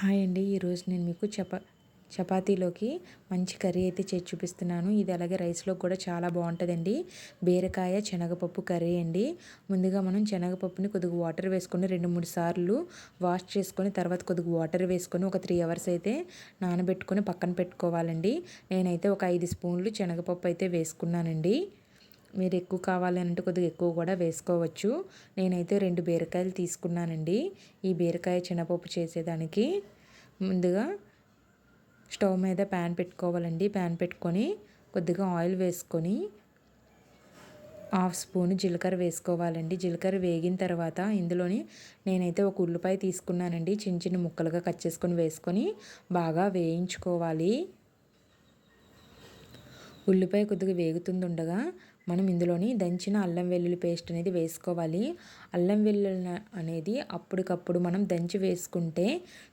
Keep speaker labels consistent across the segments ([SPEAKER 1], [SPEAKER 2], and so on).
[SPEAKER 1] Hi అండి. ఈరోజు నేను మీకు చపా చపాతీలోకి మంచి కర్రీ అయితే చేసి చూపిస్తున్నాను. ఇది అలాగే రైస్లో కూడా చాలా బాగుంటుందండి. బీరకాయ శనగపప్పు కర్రీ అండి. ముందుగా మనం శనగపప్పుని కొద్దిగా వాటర్ వేసుకొని రెండు మూడు సార్లు వాష్ చేసుకొని తర్వాత కొద్దిగా వాటర్ వేసుకొని ఒక త్రీ అవర్స్ అయితే నానబెట్టుకొని పక్కన పెట్టుకోవాలండి. నేనైతే ఒక ఐదు స్పూన్లు శనగపప్పు అయితే వేసుకున్నానండి. మీరు ఎక్కువ కావాలంటే కొద్దిగా ఎక్కువ కూడా వేసుకోవచ్చు. నేనైతే రెండు బీరకాయలు తీసుకున్నానండి. ఈ బీరకాయ చిన్నపప్పు చేసేదానికి ముందుగా స్టవ్ మీద ప్యాన్ పెట్టుకోవాలండి. ప్యాన్ పెట్టుకొని కొద్దిగా ఆయిల్ వేసుకొని హాఫ్ స్పూన్ జీలకర్ర వేసుకోవాలండి. జీలకర్ర వేగిన తర్వాత ఇందులోని నేనైతే ఒక ఉల్లిపాయ తీసుకున్నానండి. చిన్న చిన్న ముక్కలుగా కట్ చేసుకొని వేసుకొని బాగా వేయించుకోవాలి. ఉల్లిపాయ కొద్దిగా వేగుతుంది ఉండగా మనం ఇందులోని దంచిన అల్లం వెల్లుల్లి పేస్ట్ అనేది వేసుకోవాలి. అల్లం వెల్లుల్లి అనేది అప్పటికప్పుడు మనం దంచి వేసుకుంటే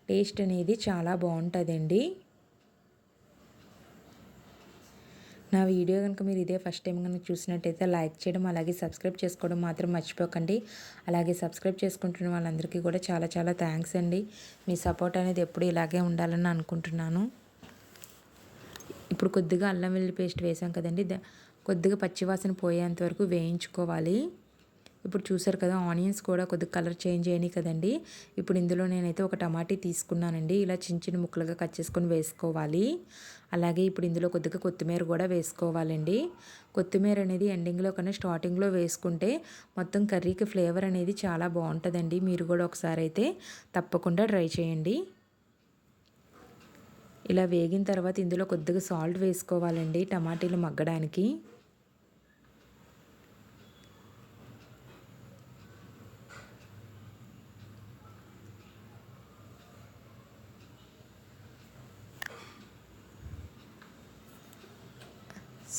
[SPEAKER 1] టేస్ట్ అనేది చాలా బాగుంటుందండి. నా వీడియో కనుక మీరు ఇదే ఫస్ట్ టైం కనుక చూసినట్టయితే లైక్ చేయడం అలాగే సబ్స్క్రైబ్ చేసుకోవడం మాత్రం మర్చిపోకండి. అలాగే సబ్స్క్రైబ్ చేసుకుంటున్న వాళ్ళందరికీ కూడా చాలా చాలా థ్యాంక్స్ అండి. మీ సపోర్ట్ అనేది ఎప్పుడు ఇలాగే ఉండాలని అనుకుంటున్నాను. ఇప్పుడు కొద్దిగా అల్లం వెల్లుల్లి పేస్ట్ వేసాం కదండి. కొద్దిగా పచ్చివాసన పోయేంత వరకు వేయించుకోవాలి. ఇప్పుడు చూసారు కదా ఆనియన్స్ కూడా కొద్దిగా కలర్ చేంజ్ అయినాయి కదండి. ఇప్పుడు ఇందులో నేనైతే ఒక టమాటీ తీసుకున్నానండి. ఇలా చిన్న చిన్న ముక్కలుగా కట్ చేసుకొని వేసుకోవాలి. అలాగే ఇప్పుడు ఇందులో కొద్దిగా కొత్తిమీర కూడా వేసుకోవాలండి. కొత్తిమీర అనేది ఎండింగ్లో కన్నా స్టార్టింగ్లో వేసుకుంటే మొత్తం కర్రీకి ఫ్లేవర్ అనేది చాలా బాగుంటుందండి. మీరు కూడా ఒకసారి అయితే తప్పకుండా ట్రై చేయండి. ఇలా వేగిన తర్వాత ఇందులో కొద్దిగా సాల్ట్ వేసుకోవాలండి టమాటీలు మగ్గడానికి.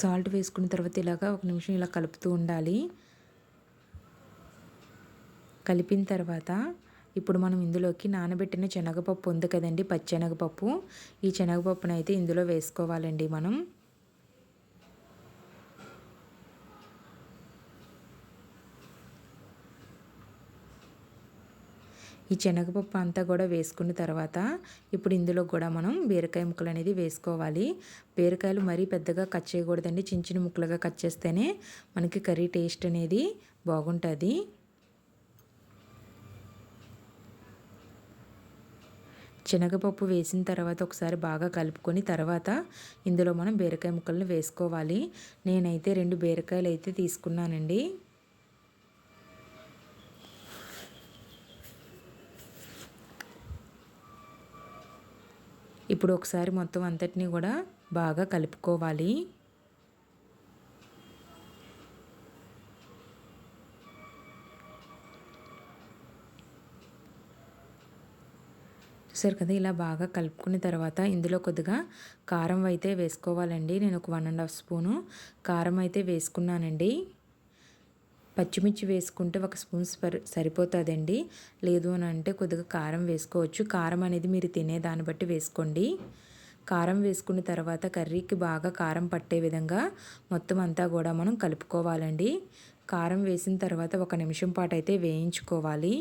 [SPEAKER 1] సాల్ట్ వేసుకున్న తర్వాత ఇలాగా ఒక నిమిషం ఇలా కలుపుతూ ఉండాలి. కలిపిన తర్వాత ఇప్పుడు మనం ఇందులోకి నానబెట్టిన శనగపప్పు ఉంది కదండి పచ్చెనగపప్పు. ఈ శనగపప్పును అయితే ఇందులో వేసుకోవాలండి మనం. ఈ శనగపప్పు అంతా కూడా వేసుకున్న తర్వాత ఇప్పుడు ఇందులో కూడా మనం బీరకాయ ముక్కలు అనేది వేసుకోవాలి. బీరకాయలు మరీ పెద్దగా కట్ చేయకూడదండి. చిన్న చిన్న ముక్కలుగా కట్ చేస్తేనే మనకి కర్రీ టేస్ట్ అనేది బాగుంటుంది. శనగపప్పు వేసిన తర్వాత ఒకసారి బాగా కలుపుకొని తర్వాత ఇందులో మనం బీరకాయ ముక్కలను వేసుకోవాలి. నేనైతే రెండు బీరకాయలు అయితే తీసుకున్నానండి. ఇప్పుడు ఒకసారి మొత్తం అంతటినీ కూడా బాగా కలుపుకోవాలి. చూసారు కదా ఇలా బాగా కలుపుకున్న తర్వాత ఇందులో కొద్దిగా కారం అయితే వేసుకోవాలండి. నేను ఒక వన్ అండ్ హాఫ్ స్పూను కారం అయితే వేసుకున్నానండి. పచ్చిమిర్చి వేసుకుంటే ఒక స్పూన్ సరిపోతుందండి. లేదు అని అంటే కొద్దిగా కారం వేసుకోవచ్చు. కారం అనేది మీరు తినే దాన్ని బట్టి వేసుకోండి. కారం వేసుకున్న తర్వాత కర్రీకి బాగా కారం పట్టే విధంగా మొత్తం అంతా కూడా మనం కలుపుకోవాలండి. కారం వేసిన తర్వాత ఒక నిమిషం పాటు అయితే వేయించుకోవాలి.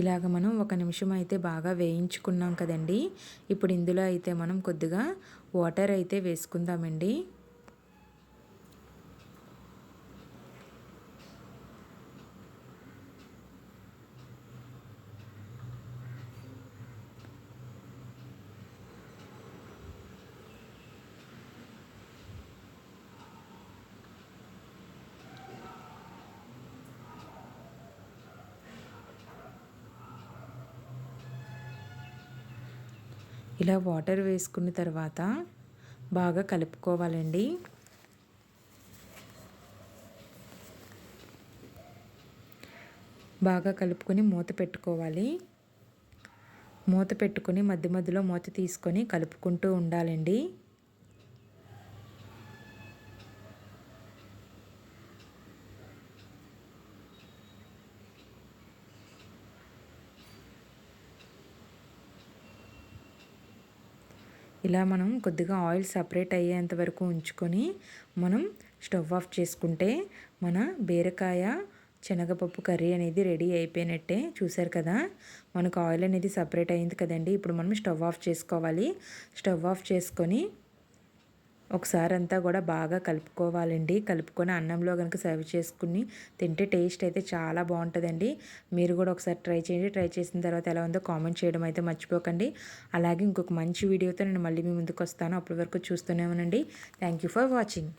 [SPEAKER 1] ఇలాగ మనం ఒక నిమిషం అయితే బాగా వేయించుకున్నాం కదండి. ఇప్పుడు ఇందులో అయితే మనం కొద్దిగా వాటర్ అయితే వేసుకుందామండి. ఇలా వాటర్ వేసుకున్న తర్వాత బాగా కలుపుకోవాలండి. బాగా కలుపుకొని మూత పెట్టుకోవాలి. మూత పెట్టుకొని మధ్య మధ్యలో మూత తీసుకొని కలుపుకుంటూ ఉండాలండి. ఇలా మనం కొద్దిగా ఆయిల్ సపరేట్ అయ్యేంత వరకు ఉంచుకొని మనం స్టవ్ ఆఫ్ చేసుకుంటే మన బీరకాయ శనగపప్పు కర్రీ అనేది రెడీ అయిపోయినట్టే. చూసారు కదా? మనకు ఆయిల్ అనేది సపరేట్ అయింది కదండి. ఇప్పుడు మనం స్టవ్ ఆఫ్ చేసుకోవాలి. స్టవ్ ఆఫ్ చేసుకొని ఒకసారి అంతా కూడా బాగా కలుపుకోవాలండి. కలుపుకొని అన్నంలో కనుక సర్వ్ చేసుకుని తింటే టేస్ట్ అయితే చాలా బాగుంటుందండి. మీరు కూడా ఒకసారి ట్రై చేయండి. ట్రై చేసిన తర్వాత ఎలా ఉందో కామెంట్ చేయడం అయితే మర్చిపోకండి. అలాగే ఇంకొక మంచి వీడియోతో నేను మళ్ళీ మీ ముందుకు వస్తాను. అప్పటి వరకు చూస్తూనే ఉండండి. Thank you for watching